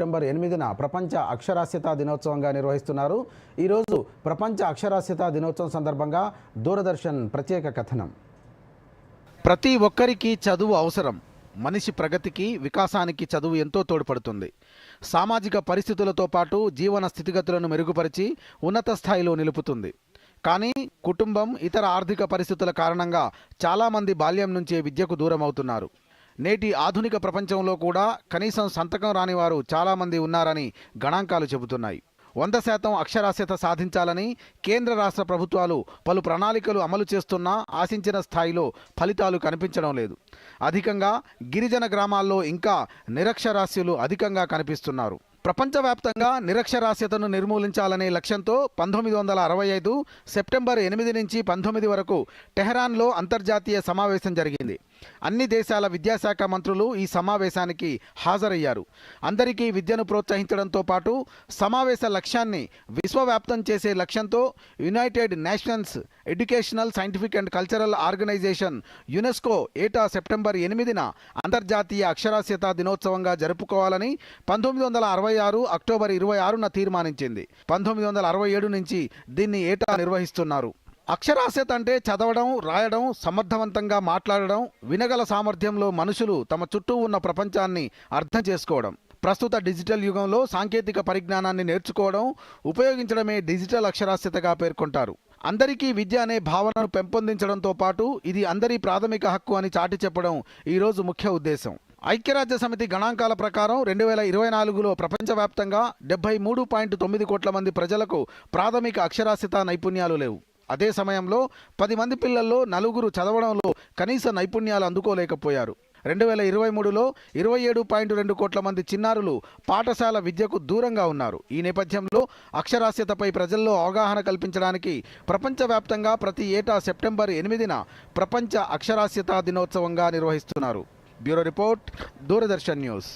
September ఎనిమిదిన ప్రపంచ అక్షరాస్యత దినోత్సవంగా నిర్వహిస్తున్నారు. ఈరోజు ప్రపంచ అక్షరాస్యత దినోత్సవం సందర్భంగా దూరదర్శన్ ప్రత్యేక కథనం. ప్రతి ఒక్కరికి చదువు అవసరం. మనిషి ప్రగతికి వికాసానికి చదువు ఎంతో తోడ్పడుతుంది. సామాజిక పరిస్థితులతో పాటు జీవన స్థితిగతులను మెరుగుపరిచి ఉన్నత స్థాయిలో నిలుపుతుంది. కానీ కుటుంబం ఇతర ఆర్థిక పరిస్థితుల కారణంగా చాలామంది బాల్యం నుంచే విద్యకు దూరం అవుతున్నారు నేటి ఆధునిక ప్రపంచంలో కూడా కనీసం సంతకం రాని వారు చాలామంది ఉన్నారని గణాంకాలు చెబుతున్నాయి. వంద శాతం అక్షరాస్యత సాధించాలని కేంద్ర రాష్ట్ర ప్రభుత్వాలు పలు ప్రణాళికలు అమలు చేస్తున్నా ఆశించిన స్థాయిలో ఫలితాలు కనిపించడం లేదు. అధికంగా గిరిజన గ్రామాల్లో ఇంకా నిరక్షరాస్యులు అధికంగా కనిపిస్తున్నారు. ప్రపంచవ్యాప్తంగా నిరక్షరాస్యతను నిర్మూలించాలనే లక్ష్యంతో పంతొమ్మిది వందల అరవై ఐదు సెప్టెంబర్ ఎనిమిది నుంచి పంతొమ్మిది వరకు టెహరాన్లో అంతర్జాతీయ సమావేశం జరిగింది. అన్ని దేశాల విద్యాశాఖ మంత్రులు ఈ సమావేశానికి హాజరయ్యారు. అందరికీ విద్యను ప్రోత్సహించడంతో పాటు సమావేశ లక్ష్యాన్ని విశ్వవ్యాప్తం చేసే లక్ష్యంతో united nationals educational scientific and cultural organization UNESCO ఏటా సెప్టెంబర్ ఎనిమిదిన అంతర్జాతీయ అక్షరాస్యత దినోత్సవంగా జరుపుకోవాలని పంతొమ్మిది వందల అరవై ఆరు అక్టోబర్ ఇరవై ఆరున తీర్మానించింది. పంతొమ్మిది వందల అరవై ఏడు నుంచి దీన్ని ఏటా నిర్వహిస్తున్నారు. అక్షరాస్యత అంటే చదవడం రాయడం సమర్థవంతంగా మాట్లాడడం వినగల సామర్థ్యంలో మనుషులు తమ చుట్టూ ఉన్న ప్రపంచాన్ని అర్థం చేసుకోవడం ప్రస్తుత డిజిటల్ యుగంలో సాంకేతిక పరిజ్ఞానాన్ని నేర్చుకోవడం ఉపయోగించడమే డిజిటల్ అక్షరాస్యతగా పేర్కొంటారు. అందరికీ విద్య అనే భావనను పెంపొందించడంతో పాటు ఇది అందరి ప్రాథమిక హక్కు అని చాటి చెప్పడం ఈరోజు ముఖ్య ఉద్దేశం. ఐక్యరాజ్య సమితి గణాంకాల ప్రకారం రెండు వేల ఇరవై నాలుగులో ప్రపంచవ్యాప్తంగా డెబ్బై మూడు పాయింట్ తొమ్మిది కోట్ల మంది ప్రజలకు ప్రాథమిక అక్షరాస్యత నైపుణ్యాలు లేవు. అదే సమయంలో పది మంది పిల్లల్లో నలుగురు చదవడంలో కనీస నైపుణ్యాలు అందుకోలేకపోయారు. రెండు వేల ఇరవై మూడులో ఇరవై ఏడు పాయింట్ రెండు కోట్ల మంది చిన్నారులు పాఠశాల విద్యకు దూరంగా ఉన్నారు. ఈ నేపథ్యంలో అక్షరాస్యతపై ప్రజల్లో అవగాహన కల్పించడానికి ప్రపంచవ్యాప్తంగా ప్రతి ఏటా సెప్టెంబర్ ఎనిమిదిన ప్రపంచ అక్షరాస్యత దినోత్సవంగా నిర్వహిస్తున్నారు. Bureau report Doordarshan news.